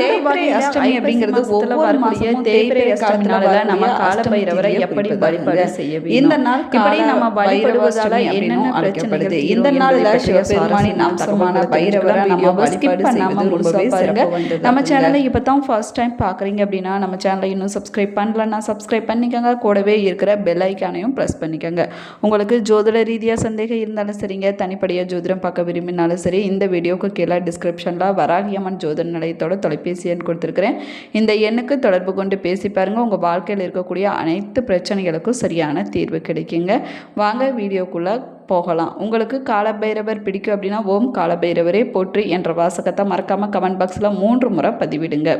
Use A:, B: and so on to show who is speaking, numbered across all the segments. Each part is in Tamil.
A: தேய்பிரை அஷ்டமி அப்படிங்கிறது ஒவ்வொரு மாசமும் தேய்பிரை அஷ்டமி நாளில் நம்ம காலபைரவரை எப்படி வழிபாடு செய்ய
B: இந்த நாள்
A: இப்படி நம்ம வழிபடுவதால என்னென்ன. தீரும்
B: இந்த நாள்ல சிவபெருமானின்
A: சுவாரஸ்யமான
B: அம்சமான பைரவரை நம்ம வழிபாடு செய்வது ரொம்பவே. சிறப்பு.
A: நம்ம சேனலை இப்போ தான் ஃபர்ஸ்ட் டைம் பார்க்குறீங்க அப்படின்னா நம்ம சேனலை இன்னும் சப்ஸ்கிரைப் பண்ணலன்னா சப்ஸ்கிரைப் பண்ணிக்கோங்க கூடவே இருக்கிற பெல் ஐக்கானையும் ப்ரெஸ் பண்ணிக்கோங்க உங்களுக்கு ஜோதிட ரீதியாக சந்தேகம் இருந்தாலும் சரிங்க தனிப்படையாக ஜோதிடம் பார்க்க விரும்பினாலும் சரி இந்த வீடியோக்கு கீழே டிஸ்கிரிப்ஷனில் வராகியம்மன் ஜோதிட நிலையத்தோட தொலைபேசி எண் கொடுத்துருக்கிறேன். இந்த எண்ணுக்கு தொடர்பு கொண்டு பேசி பாருங்கள் உங்கள் வாழ்க்கையில் இருக்கக்கூடிய அனைத்து பிரச்சனைகளுக்கும் சரியான தீர்வு கிடைக்குங்க. வாங்க வீடியோக்குள்ளே போகலாம். உங்களுக்கு காலபைரவர் பிடிக்கும் அப்படின்னா ஓம் காலபைரவரே போற்றி என்ற வாசகத்தை மறக்காமல் கமெண்ட் பாக்ஸில் மூன்று முறை பதிவிடுங்க.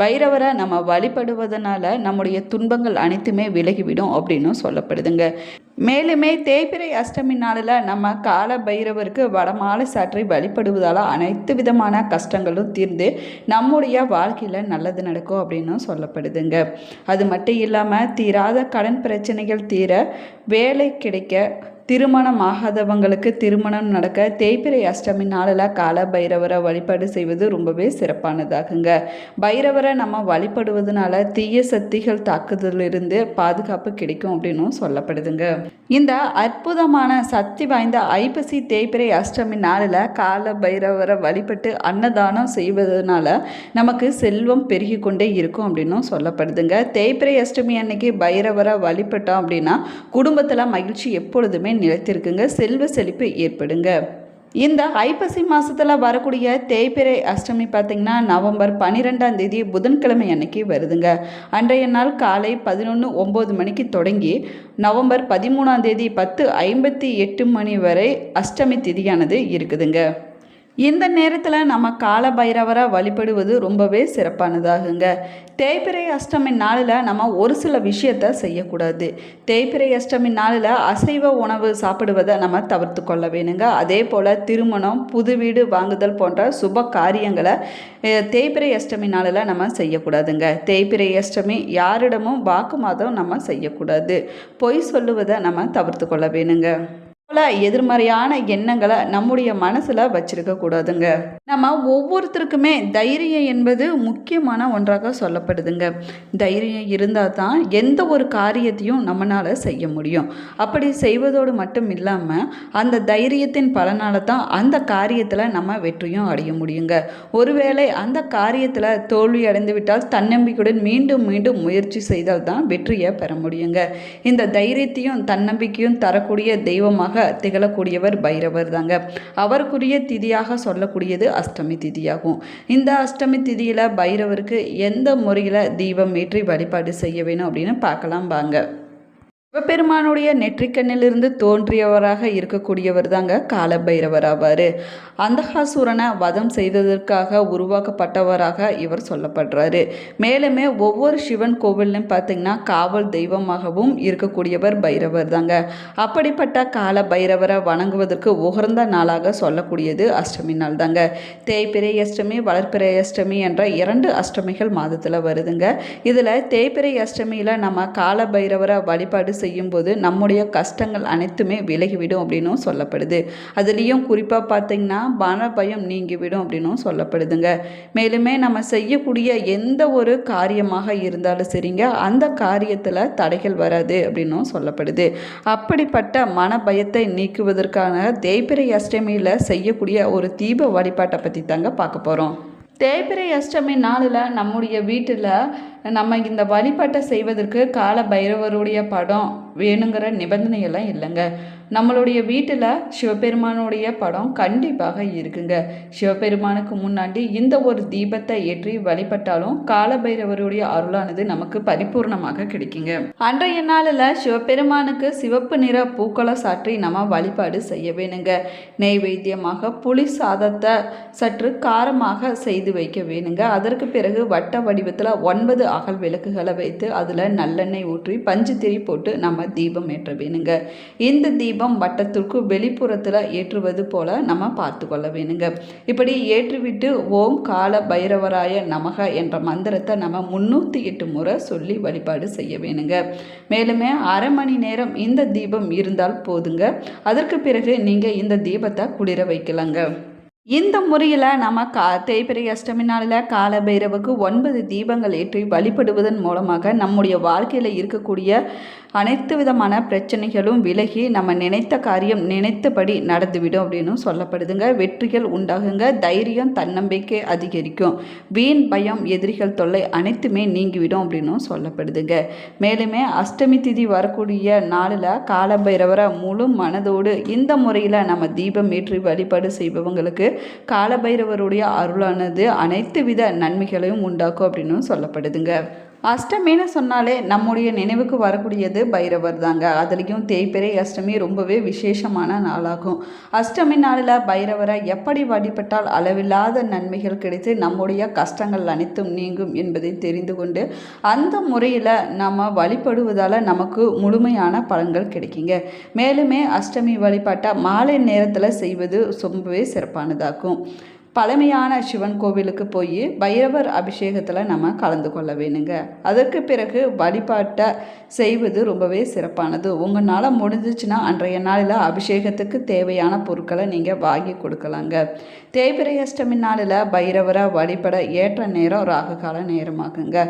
A: பைரவரை நம்ம வழிபடுவதனால நம்முடைய துன்பங்கள் அனைத்துமே விலகிவிடும் அப்படின்னு சொல்லப்படுதுங்க. மேலுமே தேய்பிரை அஷ்டமி நாளில் நம்ம கால பைரவருக்கு வடமாலை சாற்றி வழிபடுவதால் அனைத்து விதமான கஷ்டங்களும் தீர்ந்து நம்முடைய வாழ்க்கையில் நல்லது நடக்கும் அப்படின்னு சொல்லப்படுதுங்க. அது மட்டும் இல்லாமல் தீராத கடன் பிரச்சனைகள் தீர வேலை கிடைக்க திருமணம் ஆகாதவங்களுக்கு திருமணம் நடக்க தேய்பிரை அஷ்டமி நாளில் கால பைரவரை வழிபாடு செய்வது ரொம்பவே சிறப்பானதாகுங்க. பைரவரை நம்ம வழிபடுவதனால தீய சக்திகள் தாக்குதலிருந்து பாதுகாப்பு கிடைக்கும் அப்படின்னும் சொல்லப்படுதுங்க. இந்த அற்புதமான சக்தி வாய்ந்த ஐப்பசி தேய்பிரை அஷ்டமி நாளில் கால பைரவரை வழிபட்டு அன்னதானம் செய்வதனால நமக்கு செல்வம் பெருகி கொண்டே இருக்கும் அப்படின்னும் சொல்லப்படுதுங்க. தேய்பிரை அஷ்டமி அன்னைக்கு பைரவரை வழிபட்டோம் அப்படின்னா குடும்பத்தில் மகிழ்ச்சி எப்பொழுதுமே நிலைத்திருக்குங்க. செல்வ செழிப்பு ஏற்படுங்க. இந்த ஐப்பசி மாதத்தில் வரக்கூடிய தேய்பிறை அஷ்டமி பார்த்திங்கன்னா நவம்பர் பன்னிரெண்டாம் தேதி புதன்கிழமை அன்னைக்கு வருதுங்க. அன்றைய நாள் காலை பதினொன்று ஒம்பது மணிக்கு தொடங்கி நவம்பர் பதிமூணாம் தேதி பத்து ஐம்பத்தி எட்டு மணி வரை அஷ்டமி திதியானது இருக்குதுங்க. இந்த நேரத்தில் நம்ம கால பைரவரை வழிபடுவது ரொம்பவே சிறப்பானதாகுங்க. தேய்பிரை அஷ்டமி நாளில் நம்ம ஒரு சில விஷயத்த செய்யக்கூடாது. தேய்பிரை அஷ்டமி நாளில் அசைவ உணவு சாப்பிடுவதை நம்ம தவிர்த்து கொள்ள வேணுங்க. அதே போல் திருமணம் புது வீடு வாங்குதல் போன்ற சுப காரியங்களை தேய்பிரை அஷ்டமி நாளில் நம்ம செய்யக்கூடாதுங்க. தேய்பிரை அஷ்டமி யாரிடமும் வாக்குமாதம் நம்ம செய்யக்கூடாது. பொய் சொல்லுவதை நம்ம தவிர்த்து கொள்ள வேணுங்க. போல எதிர்மறையான எண்ணங்களை நம்முடைய மனசில் வச்சிருக்க கூடாதுங்க. நம்ம ஒவ்வொருத்தருக்குமே தைரியம் என்பது முக்கியமான ஒன்றாக சொல்லப்படுதுங்க. தைரியம் இருந்தால் தான் எந்த ஒரு காரியத்தையும் நம்மளால் செய்ய முடியும். அப்படி செய்வதோடு மட்டும் இல்லாமல் அந்த தைரியத்தின் பலனால தான் அந்த காரியத்தில் நம்ம வெற்றியும் அடைய முடியுங்க. ஒருவேளை அந்த காரியத்தில் தோல்வி அடைந்து விட்டால் தன்னம்பிக்கையுடன் மீண்டும் மீண்டும் முயற்சி செய்தால் தான் வெற்றியை பெற முடியுங்க. இந்த தைரியத்தையும் தன்னம்பிக்கையும் தரக்கூடிய தெய்வமாக திகழக்கூடியவர் பைரவர் தாங்க. அவருக்குரிய திதியாக சொல்லக்கூடியது அஷ்டமி திதியாகும். இந்த அஷ்டமி திதியில் பைரவருக்கு எந்த முறையில் தீபம் ஏற்றி வழிபாடு செய்ய வேணும் அப்படின்னு பார்க்கலாம் வாங்க. சிவபெருமானுடைய நெற்றிக்கண்ணிலிருந்து தோன்றியவராக இருக்கக்கூடியவர் தாங்க காலபைரவர் ஆவார் அந்தகாசூரனை வதம் செய்ததற்காக உருவாக்கப்பட்டவராக இவர் சொல்லப்படுறாரு. மேலுமே ஒவ்வொரு சிவன் கோவில்லையும் பார்த்தீங்கன்னா காவல் தெய்வமாகவும் இருக்கக்கூடியவர் பைரவர் தாங்க அப்படிப்பட்ட கால பைரவரை வணங்குவதற்கு உகர்ந்த நாளாக சொல்லக்கூடியது அஷ்டமி நாள் தாங்க தேய்பிரை அஷ்டமி வளர்ப்பிரை அஷ்டமி என்ற இரண்டு அஷ்டமிகள் மாதத்தில் வருதுங்க. இதில் தேய்பிரை அஷ்டமியில் நம்ம கால பைரவரை வழிபாடு செய்யும்போது நம்முடைய கஷ்டங்கள் அனைத்துமே விலகிவிடும் அப்படின்னும் சொல்லப்படுது. அதுலேயும் குறிப்பாக பார்த்தீங்கன்னா மன பயம் நீங்கிவிடும் அப்படின்னும் சொல்லப்படுதுங்க. மேலுமே நம்ம செய்யக்கூடிய எந்த ஒரு காரியமாக இருந்தாலும் சரிங்க அந்த காரியத்தில் தடைகள் வராது அப்படின்னும் சொல்லப்படுது. அப்படிப்பட்ட மன பயத்தை நீக்குவதற்கான தேய்பிரை அஷ்டமியில் செய்யக்கூடிய ஒரு தீப வழிபாட்டை பற்றி தாங்க பார்க்க போகிறோம் தேய்பிறை அஷ்டமி நாளில் நம்முடைய வீட்டில் நம்ம இந்த வழிபாட்டை செய்வதற்கு கால பைரவருடைய படம் வேணுங்கிற நிபந்தனையெல்லாம் இல்லைங்க. நம்மளுடைய வீட்டில் சிவபெருமானுடைய படம் கண்டிப்பாக இருக்குங்க. சிவபெருமானுக்கு முன்னாடி இந்த ஒரு தீபத்தை ஏற்றி வழிபட்டாலும் காலபைரவருடைய அருளானது நமக்கு பரிபூர்ணமாக கிடைக்குங்க. அன்றைய நாளில் சிவபெருமானுக்கு சிவப்பு நிற பூக்களை சாற்றி நம்ம வழிபாடு செய்ய வேணுங்க. நெய்வேத்தியமாக புளி சாதத்தை சற்று காரமாக செய்து வைக்க வேணுங்க. அதற்கு பிறகு வட்ட வடிவத்தில் ஒன்பது அகல் விளக்குகளை வைத்து அதில் நல்லெண்ணெய் ஊற்றி பஞ்சு திரி போட்டு நம்ம தீபம் ஏற்ற வேணுங்க. இந்த தீபம் வட்டத்திற்கு வெளிப்புறத்தில் ஏற்றுவது போல நம்ம பார்த்து கொள்ள வேணுங்க. இப்படி ஏற்றிவிட்டு ஓம் கால பைரவராய நமக என்ற மந்திரத்தை நம்ம முன்னூற்றி எட்டு முறை சொல்லி வழிபாடு செய்ய வேணுங்க. மேலுமே அரை மணி நேரம் இந்த தீபம் இருந்தால் போதுங்க. அதற்கு பிறகு நீங்கள் இந்த தீபத்தை குளிர வைக்கலாங்க. இந்த முறையில் நம்ம கா தேய்பிரை அஷ்டமி நாளில் கால பைரவுக்கு ஒன்பது தீபங்கள் ஏற்றி வழிபடுவதன் மூலமாக நம்முடைய வாழ்க்கையில் இருக்கக்கூடிய அனைத்து விதமான பிரச்சனைகளும் விலகி நம்ம நினைத்த காரியம் நினைத்தபடி நடந்துவிடும் அப்படின்னு சொல்லப்படுதுங்க. வெற்றிகள் உண்டாகுங்க. தைரியம் தன்னம்பிக்கை அதிகரிக்கும். வீண் பயம் எதிரிகள் தொல்லை அனைத்துமே நீங்கிவிடும் அப்படின்னும் சொல்லப்படுதுங்க. மேலுமே அஷ்டமி திதி வரக்கூடிய நாளில் கால பைரவரை முழு மனதோடு இந்த முறையில் நம்ம தீபம் ஏற்றி வழிபாடு செய்பவங்களுக்கு காலபைரவருடைய அருளானது அனைத்து வித நன்மைகளையும் உண்டாக்கும் அப்படின்னு சொல்லப்படுதுங்க. அஷ்டமின்னு சொன்னாலே நம்முடைய நினைவுக்கு வரக்கூடியது பைரவர் தாங்க. அதுலேயும் தேய்பிறை அஷ்டமி ரொம்பவே விசேஷமான நாளாகும். அஷ்டமி நாளில் பைரவரை எப்படி வழிபட்டால் அளவில்லாத நன்மைகள் கிடைத்து நம்முடைய கஷ்டங்கள் அனைத்தும் நீங்கும் என்பதை தெரிந்து கொண்டு அந்த முறையில் நம்ம வழிபடுவதால் நமக்கு முழுமையான பலன்கள் கிடைக்குங்க. மேலுமே அஷ்டமி வழிபாட்டை மாலை நேரத்தில் செய்வது ரொம்பவே சிறப்பானதாகும். பழமையான சிவன் கோவிலுக்கு போய் பைரவர் அபிஷேகத்தில் நம்ம கலந்து கொள்ள வேணுங்க. அதற்கு பிறகு வழிபாட்டை செய்வது ரொம்பவே சிறப்பானது. உங்களால் முடிஞ்சிச்சுன்னா அன்றைய நாளில் அபிஷேகத்துக்கு தேவையான பொருட்களை நீங்கள் வாங்கி கொடுக்கலாங்க. தேய்பிரை அஷ்டமி நாளில் பைரவரை வழிபட ஏற்ற நேரம் ராகு கால நேரமாகுங்க.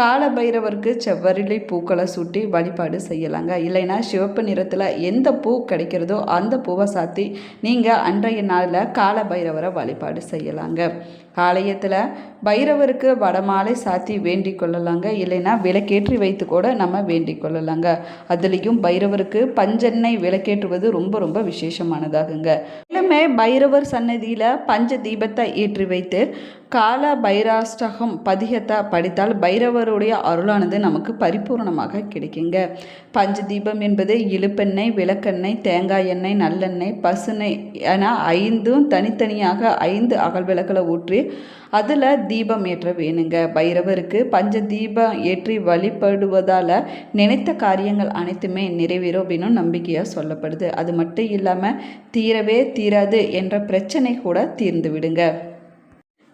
A: கால பைரவருக்கு செவ்வரிலை பூக்களை சுட்டி வழிபாடு செய்யலாங்க. இல்லைன்னா சிவப்பு நிறத்தில் எந்த பூ கிடைக்கிறதோ அந்த பூவை சாத்தி நீங்கள் அன்றைய நாளில் கால பைரவரை வழிபாடு செய்யலாங்க. ஆலயத்தில் பைரவருக்கு வடமாலை சாத்தி வேண்டிக் கொள்ளலாங்க. இல்லைன்னா விளக்கேற்றி வைத்து கூட நம்ம வேண்டிக் கொள்ளலாங்க. அதுலேயும் பைரவருக்கு பஞ்செண்ணெய் விளக்கேற்றுவது ரொம்ப ரொம்ப விசேஷமானதாகுங்க. மேலுமே பைரவர் சன்னதியில் பஞ்ச தீபத்தை ஏற்றி வைத்து கால பைராஷ்டகம் பதிகத்தை படித்தால் பைரவருடைய அருளானது நமக்கு பரிபூர்ணமாக கிடைக்குங்க. பஞ்ச தீபம் என்பது இழுப்பெண்ணெய் விளக்கெண்ணெய் தேங்காய் எண்ணெய் நல்லெண்ணெய் பசுனை என ஐந்தும் தனித்தனியாக ஐந்து அகல் விளக்கில் ஊற்றி அதில் தீபம் ஏற்ற வேணுங்க. பைரவருக்கு பஞ்ச தீபம் ஏற்றி வழிபடுவதால் நினைத்த காரியங்கள் அனைத்துமே நிறைவேறும் அப்படின்னு நம்பிக்கையாக சொல்லப்படுது. அது மட்டும் இல்லாமல் தீரவே தீராது என்ற பிரச்சனை கூட தீர்ந்து விடுங்க.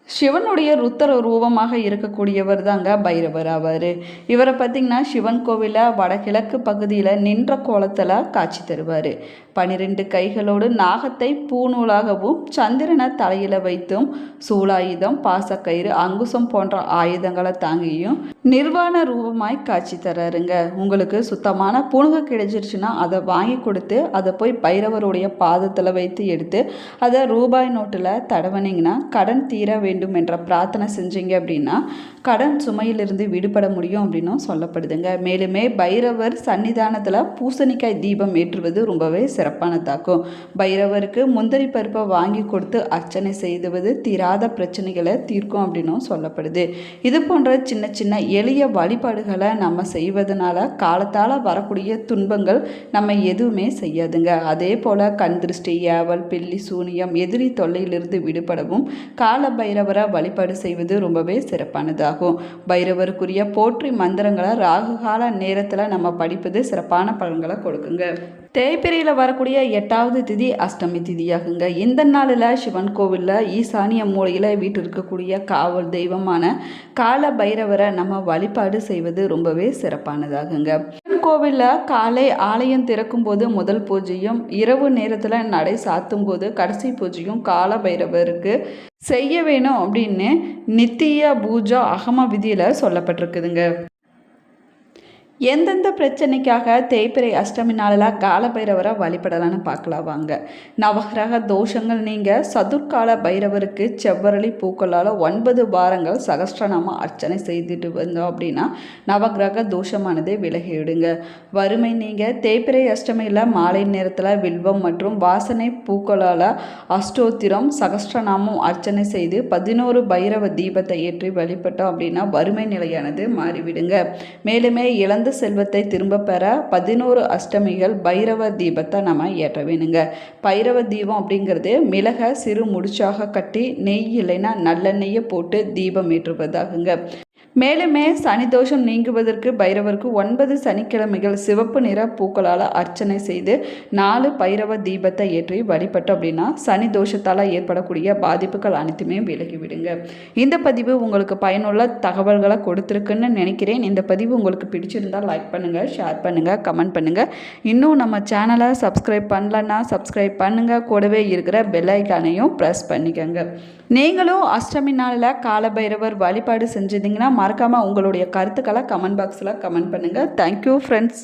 A: சிவனுடைய ருத்தர ரூபமாக இருக்கக்கூடியவர் தாங்க பைரவர் ஆவார் இவரை பார்த்திங்கன்னா சிவன் கோவிலில் வடகிழக்கு பகுதியில் நின்ற கோலத்தில் காட்சி தருவார். பனிரெண்டு கைகளோடு நாகத்தை பூநூலாகவும் சந்திரனை தலையில் வைத்தும் சூலாயுதம் பாசக்கயிறு அங்குசம் போன்ற ஆயுதங்களை தாங்கியும் நிர்வாண ரூபமாய் காட்சி தராருங்க. உங்களுக்கு சுத்தமான புணுக கிடைச்சிருச்சுன்னா அதை வாங்கி கொடுத்து அதை போய் பைரவருடைய பாதத்தில் வைத்து எடுத்து அதை ரூபாய் நோட்டில் தடவனிங்கன்னா கடன் தீர வேண்டும் என்ற பிரார்த்தனை செஞ்சீங்க அப்படின்னா கடன் சுமையிலிருந்து விடுபட முடியும் அப்படின்னும் சொல்லப்படுதுங்க. மேலுமே பைரவர் சன்னிதானத்தில் பூசணிக்காய் தீபம் ஏற்றுவது ரொம்பவே சிறப்பானதாக்கும். பைரவருக்கு முந்திரி பருப்பை வாங்கி கொடுத்து அர்ச்சனை செய்துவது தீராத பிரச்சனைகளை தீர்க்கும் அப்படின்னும் சொல்லப்படுது. இது போன்ற சின்ன சின்ன எளிய வழிபாடுகளை நம்ம செய்வதனால காலத்தால் வரக்கூடிய துன்பங்கள் நம்ம எதுவுமே செய்யாதுங்க. அதே போல் கண் திருஷ்டி ஏவல் பில்லி சூனியம் எதிரி தொல்லையிலிருந்து விடுபடவும் கால பைரவரை வழிபாடு செய்வது ரொம்பவே சிறப்பானதாகும். பைரவருக்குரிய போற்றி மந்திரங்களை ராகுகால நேரத்தில் நம்ம படிப்பது சிறப்பான பலன்களை கொடுக்குங்க. தேய்பிரியில் வரக்கூடிய எட்டாவது திதி அஷ்டமி திதியாகுங்க. இந்த நாளில் சிவன் கோவிலில் ஈசானிய மூலையில் வீட்டு இருக்கக்கூடிய காவல் தெய்வமான கால பைரவரை நம்ம வழிபாடு செய்வது ரொம்பவே சிறப்பானதாகுங்க. கோவிலில் காலை ஆலயம் திறக்கும் போது முதல் பூஜையும் இரவு நேரத்தில் நடை சாத்தும் போது கடைசி பூஜையும் கால பைரவருக்கு செய்ய வேணும் அப்படின்னு நித்திய பூஜா அகம விதியில் சொல்லப்பட்டிருக்குதுங்க. எந்தெந்த பிரச்சனைக்காக தேய்பிறை அஷ்டமி நாளில் காலபைரவரை வழிபடலான்னு பார்க்கலாம் வாங்க. நவகிரக தோஷங்கள் நீங்கள் சதுர்கால பைரவருக்கு செவ்வரளி பூக்களால் ஒன்பது வாரங்கள் சகஸ்ரநாம அர்ச்சனை செய்துட்டு வந்தோம் அப்படின்னா நவகிரக தோஷமானது விலகிவிடுங்க. வறுமை நீங்கள் தேய்பிறை அஷ்டமியில் மாலை நேரத்தில் வில்வம் மற்றும் வாசனை பூக்களால் அஷ்டோத்திரம் சகஸ்ரநாமம் அர்ச்சனை செய்து பதினோரு பைரவ தீபத்தை ஏற்றி வழிபட்டோம் அப்படின்னா வறுமை நிலையானது மாறிவிடுங்க. மேலுமே இழந்த செல்வத்தை திரும்ப பெற பதினோரு அஷ்டமிகள் பைரவ தீபத்தை நம்ம ஏற்ற வேணுங்க. பைரவ தீபம் அப்படிங்கிறது மிளகை சிறு முடிச்சாக கட்டி நெய் இல்லைன்னா நல்லெண்ணெயை போட்டு தீபம் ஏற்றுவதாகுங்க. மேலுமே சனி தோஷம் நீங்குவதற்கு பைரவருக்கு ஒன்பது சனிக்கிழமைகள் சிவப்பு நிற பூக்களால் அர்ச்சனை செய்து நாலு பைரவ தீபத்தை ஏற்றி வழிபட்டோம் அப்படின்னா சனி தோஷத்தால் ஏற்படக்கூடிய பாதிப்புகள் அனைத்துமே விலகிவிடுங்க. இந்த பதிவு உங்களுக்கு பயனுள்ள தகவல்களை கொடுத்துருக்குன்னு நினைக்கிறேன். இந்த பதிவு உங்களுக்கு பிடிச்சிருந்தால் லைக் பண்ணுங்கள் ஷேர் பண்ணுங்கள் கமெண்ட் பண்ணுங்கள் இன்னும் நம்ம சேனலை சப்ஸ்கிரைப் பண்ணலன்னா சப்ஸ்கிரைப் பண்ணுங்கள் கூடவே இருக்கிற பெல் ஐக்கானையும் ப்ரெஸ் பண்ணிக்கோங்க. நீங்களும் அஷ்டமி நாளில் காலபைரவர் வழிபாடு செஞ்சுருந்தீங்கன்னா மறக்காமல் உங்களுடைய கருத்துக்களை கமெண்ட் பாக்ஸில் கமெண்ட் பண்ணுங்கள் தேங்க்யூ ஃப்ரெண்ட்ஸ்